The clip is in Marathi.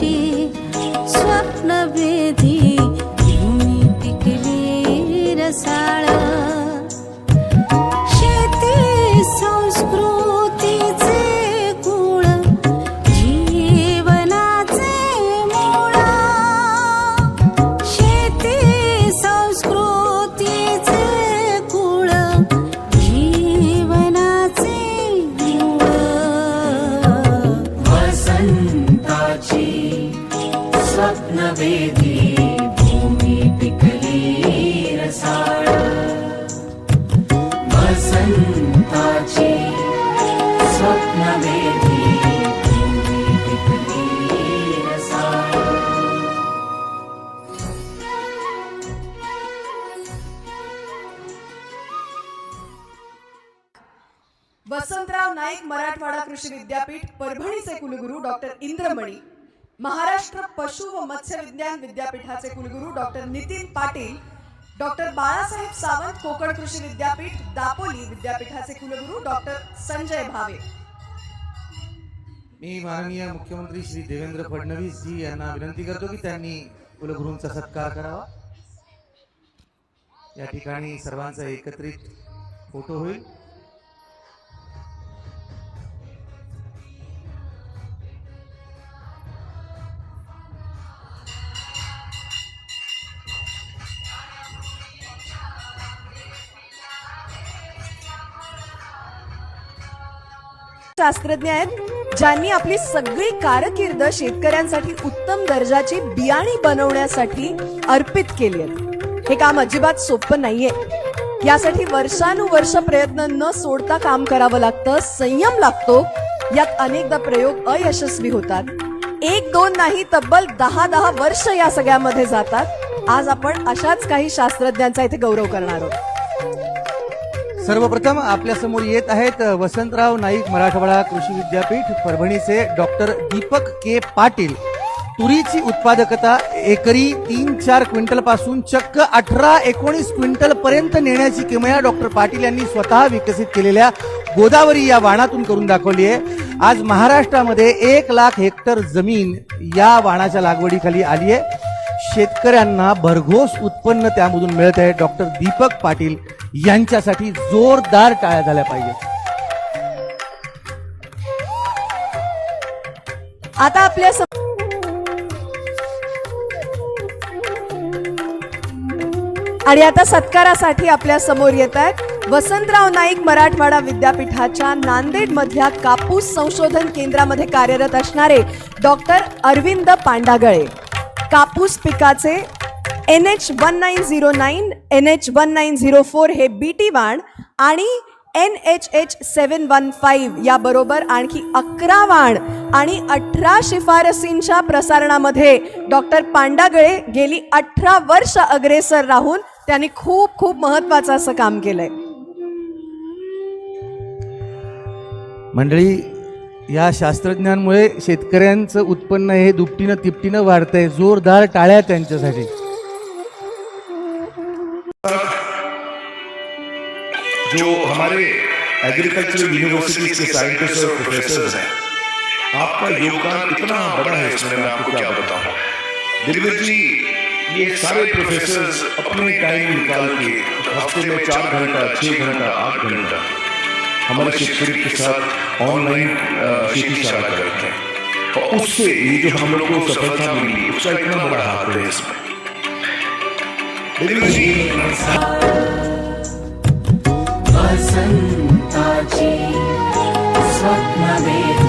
cheese. स्वप्नवेदी भूमी पिकली रसाळ. वसंताची स्वप्नवेदी भूमी पिकली रसाळ. वसंतराव नाईक मराठवाडा कृषी विद्यापीठ परभणीचे कुलगुरू डॉक्टर इंद्रमणी. महाराष्ट्र पशु व मत्स्य विज्ञान विद्यापीठाचे कुलगुरू डॉक्टर नितीन पाटील डॉक्टर बाळासाहेब सावंत कोकण कृषी विद्यापीठ दापोली विद्यापीठाचे कुलगुरू डॉक्टर संजय भावे. मी माननीय मुख्यमंत्री श्री देवेंद्र फडणवीस जी यांना विनंती करतो की त्यांनी कुलगुरूंचा सत्कार करावा. या ठिकाणी सर्वांचा एकत्रित फोटो होईल. शास्त्रज्ञ आहेत ज्यांनी आपली सगळी कारकीर्द शेतकऱ्यांसाठी उत्तम दर्जाची बियाणी बनवण्यासाठी अर्पित केली आहेत. हे काम अजिबात सोपं नाहीये. यासाठी वर्षानुवर्ष प्रयत्न न सोडता काम करावं लागतं संयम लागतो. यात अनेकदा प्रयोग अयशस्वी होतात. एक दोन नाही तब्बल दहा दहा वर्ष या सगळ्यामध्ये जातात. आज आपण अशाच काही शास्त्रज्ञांचा इथे गौरव करणार आहोत. सर्वप्रथम आपल्यासमोर येत आहेत वसंतराव नाईक मराठवाडा कृषी विद्यापीठ परभणीचे डॉक्टर दीपक के पाटील. तुरीची उत्पादकता एकरी तीन चार क्विंटलपासून चक्क अठरा एकोणीस क्विंटल पर्यंत नेण्याची किमया डॉक्टर पाटील यांनी स्वतः विकसित केलेल्या गोदावरी या वाणातून करून दाखवली आहे. आज महाराष्ट्रामध्ये एक लाख हेक्टर जमीन या वाणाच्या लागवडीखाली आली आहे. शेतकऱ्यांना भरघोस उत्पन्न त्यामधून मिळत आहे. डॉक्टर दीपक पाटील यांच्यासाठी जोरदार टाळ्या झाल्या पाहिजे आता आपल्या सम- आणि आता सत्कारासाठी आपल्यासमोर येत आहेत वसंतराव नाईक मराठवाडा विद्यापीठाच्या नांदेड मधल्या कापूस संशोधन केंद्रामध्ये कार्यरत असणारे डॉक्टर अरविंद पांडागळे. कापूस पिकाचे N H one nine zero nine N H one nine zero four हे बी टी वाण आणि N H H seven one five याबरोबर आणखी अकरा वाण आणि अठरा शिफारसींच्या प्रसारणामध्ये डॉक्टर पांडागळे गेली अठरा वर्ष अग्रेसर राहून त्यांनी खूप खूप महत्वाचं असं काम केलंय. मंडळी या शास्त्रज्ञांमुळे शेतकऱ्यांचं उत्पन्न हे दुपटीनं तिपटीनं वाढतंय. जोरदार टाळ्या त्यांच्यासाठी. जो हमारे एग्रीकल्चर यूनिवर्सिटीज के साइंटिस्ट और प्रोफेसर हैं। आपका योगदान इतना बड़ा है इसमें मैं आपको क्या बताऊँ? दिलवीर जी ये सारे प्रोफेसर अपने टाइम निकाल के हफ़्ते में चार घंटा छह घंटा आठ घंटा हमारे शिक्षक के साथ ऑनलाइन खेती शाला करते हैं। और उससे ये जो हम लोग को सफलता मिली उसका इतना बड़ा हाथ है इसमें। दिलवीर जी संताची स्वप्न वेद